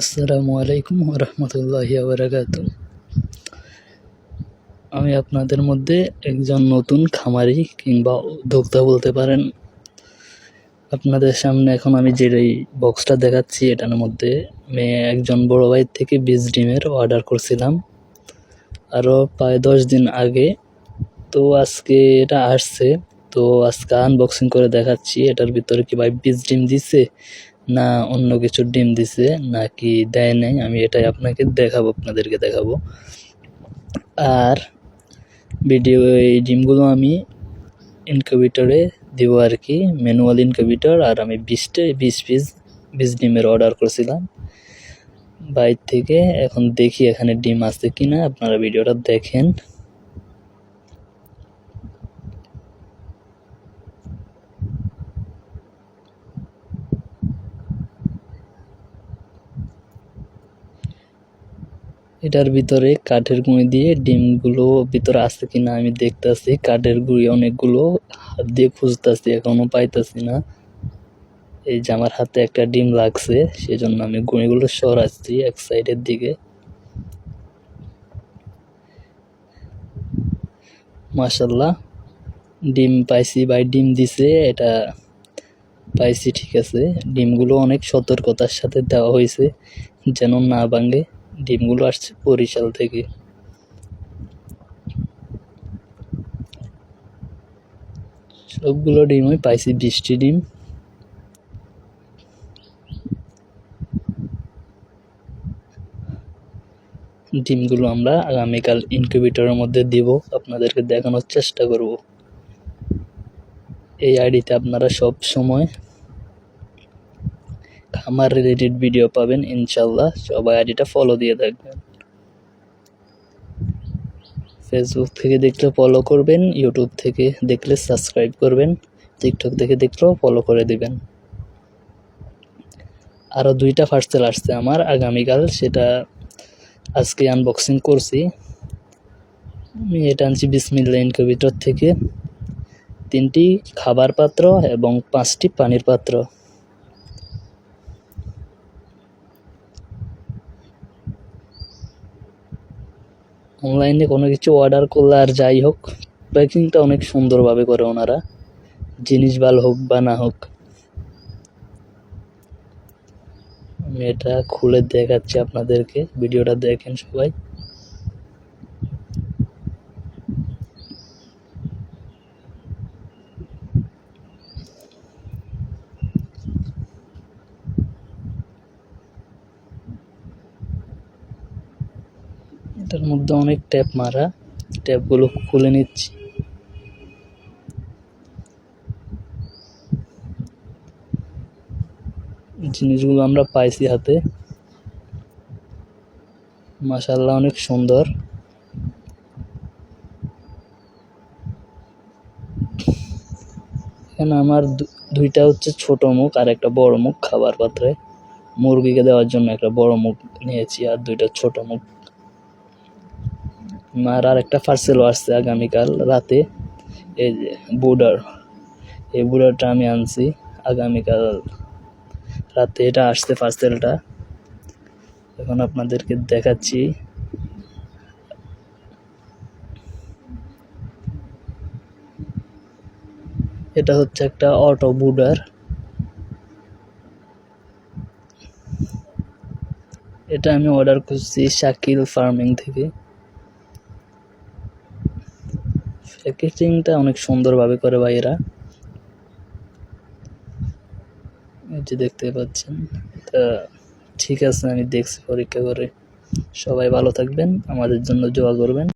আসসালামু আলাইকুম রহমতুল্লাহ বারাকাতু আমি আপনাদের মধ্যে একজন নতুন খামারি কিংবা উদ্যোক্তা বলতে পারেন। আপনাদের সামনে এখন আমি যে বক্সটা দেখাচ্ছি, এটার মধ্যে আমি একজন বড় ভাই থেকে বীজ ডিমের অর্ডার করছিলাম। আরও প্রায় দশ দিন আগে। তো আজকে এটা আসছে। তো আজকে আনবক্সিং করে দেখাচ্ছি। এটার ভিতরে কি ভাই বীজ ডিম দিছে? না অন্য কিছু ডিম দিছে, নাকি দেয় নাই, আমি এটাই আপনাকে দেখাবো, আপনাদেরকে দেখাবো। আর ভিডিও এই ডিমগুলো আমি ইনকিউবেটরে দিব আর কি ম্যানুয়াল ইনকিউবেটর আর আমি বিশটা বিশ পিস বিশ ডিমের অর্ডার করেছিলাম। বাইর থেকে এখন দেখি এখানে ডিম আছে কিনা, আপনারা ভিডিওটা দেখেন। এটার ভিতরে কাঠের গুঁড়ি দিয়ে ডিমগুলো ভিতরে আছে কিনা আমি দেখতাছি। কাঠের গুঁড়ি অনেকগুলো হাত দিয়ে খুঁজতাছি, এখনও পাইতাছি না। এই যে আমার হাতে একটা ডিম লাগছে, সেজন্য আমি গুঁড়িগুলো সরাচ্ছি এক সাইডের দিকে। মাশাল্লাহ ডিম পাইছি বাই ডিম দিছে, এটা পাইছি ঠিক আছে। ডিমগুলো অনেক সতর্কতার সাথে দেওয়া হয়েছে, যেন না ভাঙে। ডিমগুলো আসছে বরিশাল থেকে। সবগুলো ডিমই পাইছি, বৃষ্টি ডিম। ডিমগুলো আমরা আগামীকাল ইনকিউবেটরের মধ্যে দিব, আপনাদেরকে দেখানোর চেষ্টা করব। এই আইডিতে আপনারা সব সময় খামার রিলেটেড ভিডিও পাবেন, ইনশাল্লাহ। সবাই আইডিটা ফলো দিয়ে থাকবেন। ফেসবুক থেকে দেখলে ফলো করবেন ইউটিউব থেকে দেখলে সাবস্ক্রাইব করবেন টিকটক থেকে দেখলেও ফলো করে দিবেন। আরও দুইটা পার্সেল আসছে আমার, আগামীকাল সেটা আজকে আনবক্সিং করছি। আমি এটা আনছি বিসমিল্লা ইনকিউবেটর থেকে। তিনটি খাবার পাত্র এবং পাঁচটি পানির পাত্র। অনলাইনে কোনো কিছু অর্ডার করলে আর যাই হোক, প্যাকিংটা অনেক সুন্দরভাবে করে ওনারা। জিনিস ভালো হোক বা না হোক। আমি এটা খুলে দেখাচ্ছি আপনাদেরকে, ভিডিওটা দেখেন সবাই। এটার মধ্যে অনেক ট্যাপ মারা। ট্যাপগুলো খুলে নিচ্ছি। জিনিসগুলো আমরা পাইছি হাতে। মাশাল্লাহ অনেক সুন্দর। এখানে আমার দুইটা হচ্ছে ছোট মুখ আর একটা বড় মুখ খাবার পাত্রে। মুরগিকে দেওয়ার জন্য একটা বড় মুখ নিয়েছি আর দুইটা ছোট মুখ। আর আর একটা পার্সেলও আসছে আগামীকাল রাতে। এই যে বুডার এই বুডারটা আমি আনছি আগামীকাল রাতে। এটা আসছে পার্সেলটা এখন আপনাদেরকে দেখাচ্ছি। এটা হচ্ছে একটা অটো বুডার এটা আমি অর্ডার করছি শাকিল ফার্মিং থেকে। প্যাকেজিংটা অনেক সুন্দরভাবে করে ভাই এরা যে দেখতে পাচ্ছেন তা ঠিক আছে, আমি দেখছি পরীক্ষা করে। সবাই ভালো থাকবেন, আমাদের জন্য দোয়া করবেন।